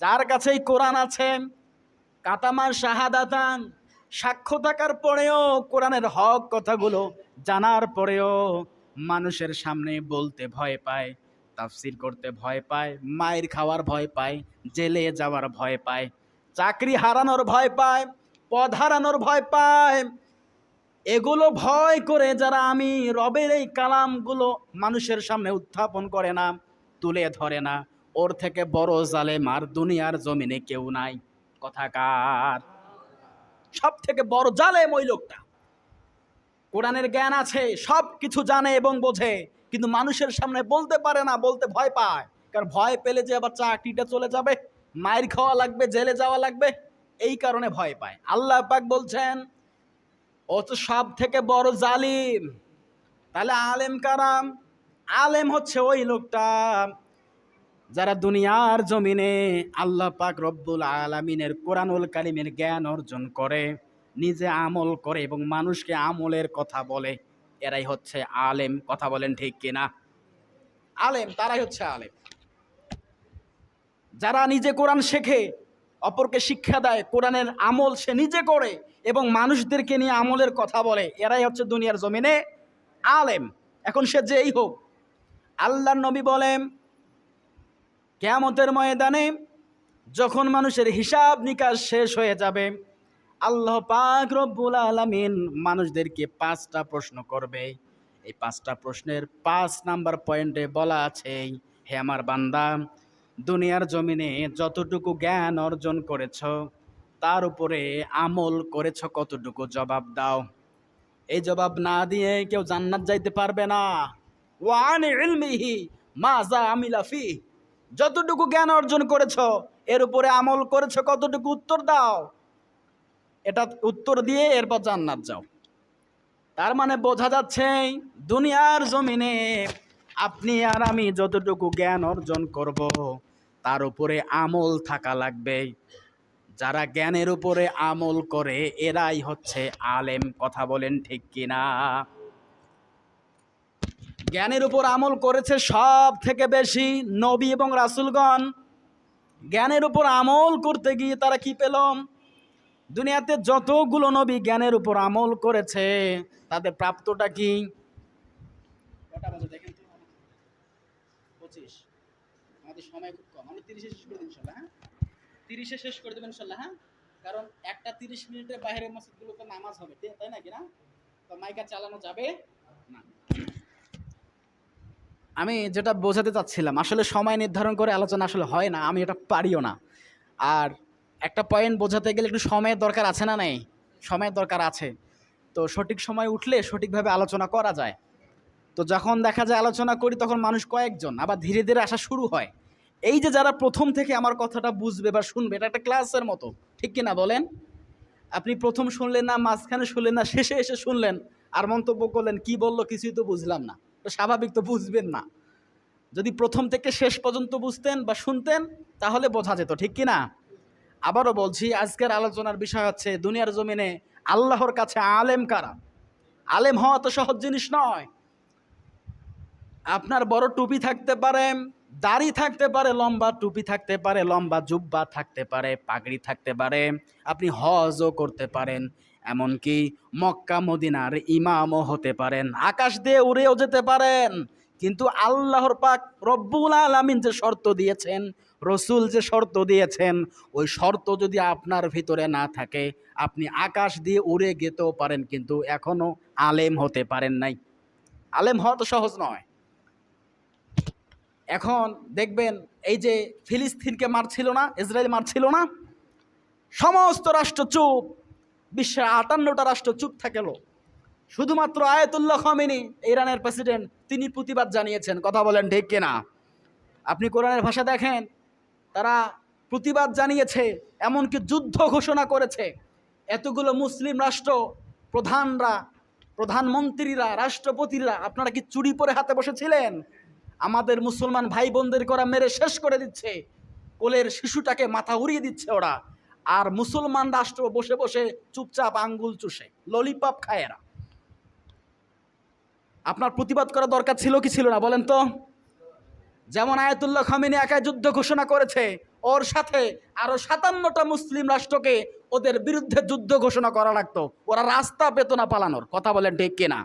যার কাছেই কোরআন আছে, কাতামার শাহাদাতান, সাক্ষ্য থাকার পরেও কোরআনের হক কথাগুলো জানার পরেও মানুষের সামনে বলতে ভয় পায়, তাফসির করতে ভয় পায়, মায়ের খাওয়ার ভয় পায়, জেলে যাওয়ার ভয় পায়, চাকরি হারানোর ভয় পায়, পদ হারানোর ভয় পায়। এগুলো ভয় করে যারা আমি রবের এই কালামগুলো মানুষের সামনে উত্থাপন করে না, তুলে ধরে না ওর থেকে বড় জালেম আর দুনিয়ার জমিনে কেউ নাই। কথাকার সব থেকে বড় জালেম ওই লোকটা। কোরআনের জ্ঞান আছে, সব কিছু জানে এবং বোঝে, কিন্তু মানুষের সামনে বলতে পারে না, বলতে ভয় পায়। কারণ ভয় পেলে যে আবার চাকরিটা চলে যাবে, মায়ের খাওয়া লাগবে, জেলে যাওয়া লাগবে, এই কারণে ভয় পায়। আল্লাহ পাক বলছেন, ও তো সব থেকে বড় জালিম। তাহলে আলেম কারাম আলেম হচ্ছে ওই লোকটা। যারা দুনিয়ার জমিনে আল্লাহ পাক রব্বুল আলমিনের কোরআনুল কালিমের জ্ঞান অর্জন করে, নিজে আমল করে এবং মানুষকে আমলের কথা বলে, এরাই হচ্ছে আলেম। কথা বলেন ঠিক কিনা? আলেম, তারাই হচ্ছে আলেম। যারা নিজে কোরআন শেখে, অপরকে শিক্ষা দেয়, কোরআনের আমল সে নিজে করে এবং মানুষদেরকে নিয়ে আমলের কথা বলে, এরাই হচ্ছে দুনিয়ার জমিনে আলেম। এখন সে যেই হোক আল্লাহ নবী বলেন কেয়ামতের ময়দানে যখন মানুষের হিসাব নিকাশ শেষ হয়ে যাবে, আল্লাহ পাক রব্বুল আলামিন মানুষদেরকে পাঁচটা প্রশ্ন করবে। এই পাঁচটা প্রশ্নের পাঁচ নাম্বার পয়েন্টে বলা আছে, হে আমার বান্দা, দুনিয়ার জমিনে যতটুকু জ্ঞান অর্জন করেছ, তার উপরে আমল করেছ কতটুকু জবাব দাও। এই জবাব না দিয়ে কেউ জান্নাত যাইতে পারবে না। ওয়ান ইলমিহি মা যা আমিলা ফি যতটুকু জ্ঞান অর্জন করেছ, এর উপরে আমল করেছ কতটুকু উত্তর দাও। এটা উত্তর দিয়ে এরপর জান্নাত যাও। তার মানে বোঝা যাচ্ছে দুনিয়ার জমিনে আপনি আর আমি যতটুকু জ্ঞান অর্জন করব, তার উপরে আমল থাকা লাগবে। যারা জ্ঞানের উপরে আমল করে, এরাই হচ্ছে আলেম। কথা বলেন ঠিক কিনা? জ্ঞানের উপর আমল করেছে সব থেকে বেশি নবী এবং রাসুলগণ। জ্ঞানের উপর আমল করতে গিয়ে তারা কি পেলম দুনিয়াতে যতগুলো নবী জ্ঞানের উপর আমল করেছে, তাদের প্রাপ্তটা কি? পঁচিশ। শেষ করে দিন ইনশাল্লাহ হ্যাঁ? তিরিশে শেষ করে দেবেন হ্যাঁ? কারণ একটা তিরিশ মিনিটের বাইরে মসজিদগুলোতে নামাজ হবে তাই- তাই নাকি না তো মাইকা চালানো যাবে না। আমি যেটা বোঝাতে চাচ্ছিলাম, আসলে সময় নির্ধারণ করে আলোচনা আসলে হয় না, আমি এটা পারিও না। আর একটা পয়েন্ট বোঝাতে গেলে একটু সময়ের দরকার আছে না নেই? সময়ের দরকার আছে। তো সঠিক সময় উঠলে সঠিকভাবে আলোচনা করা যায়। তো যখন দেখা যায় আলোচনা করি, তখন মানুষ কয়েকজন, আবার ধীরে ধীরে আসা শুরু হয়। এই যে যারা প্রথম থেকে আমার কথাটা বুঝবে বা শুনবে, এটা একটা ক্লাসের মতো, ঠিক কি না বলেন? আপনি প্রথম শুনলেন না, মাঝখানে শুনলেন না, শেষে এসে শুনলেন, আর মন্তব্য করলেন, কি বলল কিছুই তো বুঝলাম না। তো স্বাভাবিক তো বুঝবেন না। যদি প্রথম থেকে শেষ পর্যন্ত বুঝতেন বা শুনতেন, তাহলে বোঝা যেত, ঠিক কি না আবারও বলছি, আজকের আলোচনার বিষয় হচ্ছে, দুনিয়ার জমিনে আল্লাহর কাছে আলেম কারা? আলেম হওয়া তো সহজ জিনিস নয়। আপনার বড় টুপি থাকতে পারে, দাড়ি থাকতে পারে, লম্বা টুপি থাকতে পারে, লম্বা জুব্বা থাকতে পারে, পাগড়ি থাকতে পারে, আপনি হজও করতে পারেন। এমনকি মক্কা, মদিনার ইমামও হতে পারেন, আকাশ দিয়ে উড়েও যেতে পারেন। কিন্তু আল্লাহর পাক রব্বুল আলামিন যে শর্ত দিয়েছেন, রসুল যে শর্ত দিয়েছেন, ওই শর্ত যদি আপনার ভিতরে না থাকে, আপনি আকাশ দিয়ে উড়ে গেতেও পারেন, কিন্তু এখনও আলেম হতে পারেন নাই। আলেম হওয়া তো সহজ নয়। এখন দেখবেন এই যে ফিলিস্তিনকে মারছিল না, ইসরায়েল মারছিল না, সমস্ত রাষ্ট্র চুপ। বিশ্বের আটান্নটা রাষ্ট্র চুপ থাকেলো। শুধুমাত্র আয়াতুল্লাহ খামেনি, ইরানের প্রেসিডেন্ট, তিনি প্রতিবাদ জানিয়েছেন। কথা বলেন ঠিক কিনা? আপনি কোরআনের ভাষা দেখেন, তারা প্রতিবাদ জানিয়েছে, এমনকি যুদ্ধ ঘোষণা করেছে। এতগুলো মুসলিম রাষ্ট্র, প্রধানরা, প্রধানমন্ত্রীরা, রাষ্ট্রপতিরা, আপনারা কি চুরি পরে হাতে বসেছিলেন? আমাদের মুসলমান ভাই বোনদের করা মেরে শেষ করে দিচ্ছে। কোলের শিশুটাকে মাথা উড়িয়ে দিচ্ছে ওরা। আর মুসলমান রাষ্ট্র বসে বসে চুপচাপ আঙ্গুল চুষে ললিপপ খায় এরা। আপনার প্রতিবাদ করা দরকার ছিল কি ছিল না বলেন তো? যেমন আয়াতুল্লাহ খামিনী একাই যুদ্ধ ঘোষণা করেছে, ওর সাথে আরও সাতান্নটা মুসলিম রাষ্ট্রকে ওদের বিরুদ্ধে যুদ্ধ ঘোষণা করা লাগতো। ওরা রাস্তা পেত না পালানোর, কথা বলেন ঠিক কিনা?